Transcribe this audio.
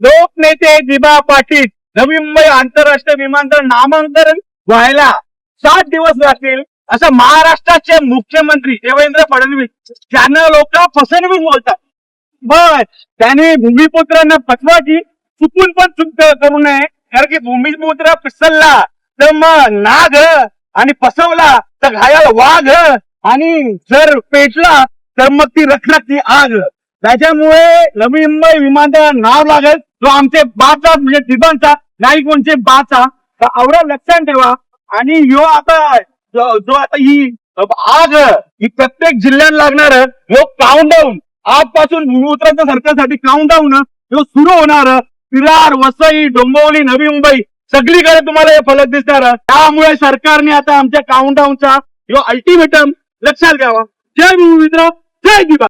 लोकनेते दिबा पाटील नवी मुंबई आंतरराष्ट्रीय विमानतळ नामांतरण व्हायला सात दिवस लागतील असं महाराष्ट्राचे मुख्यमंत्री देवेंद्र फडणवीस त्यांना लोक फसवणूक बोलतात. बस त्याने भूमिपुत्रांना फसवाची चुकून पण चुक करू नये कारण की भूमिपुत्र पिसलला तर मग नाग आणि फसवला तर घायाला वाघ आणि जर पेटला तर मग ती रखडत ती आग. त्याच्यामुळे नवी मुंबई विमानतळ नाव लागेल. जो आमचे बाचा म्हणजे दिबांचा नाही कोणचे बाचा तर एवढं लक्षात ठेवा. आणि यो आता जो जो आता ही आग ही प्रत्येक जिल्ह्यात लागणार ह्यो काउंटडाऊन आजपासून भूमिपुत्रांच्या सरकारसाठी काउंटडाऊन ह्यो सुरू होणार. विरार वसई डोंबिवली नवी मुंबई सगळीकडे तुम्हाला हे फलक दिसणार. त्यामुळे सरकारने आता आमच्या काउंट डाऊनचा ह्यो अल्टिमेटम लक्षात घ्यावा. जय भूमिपुत्र जय दिबा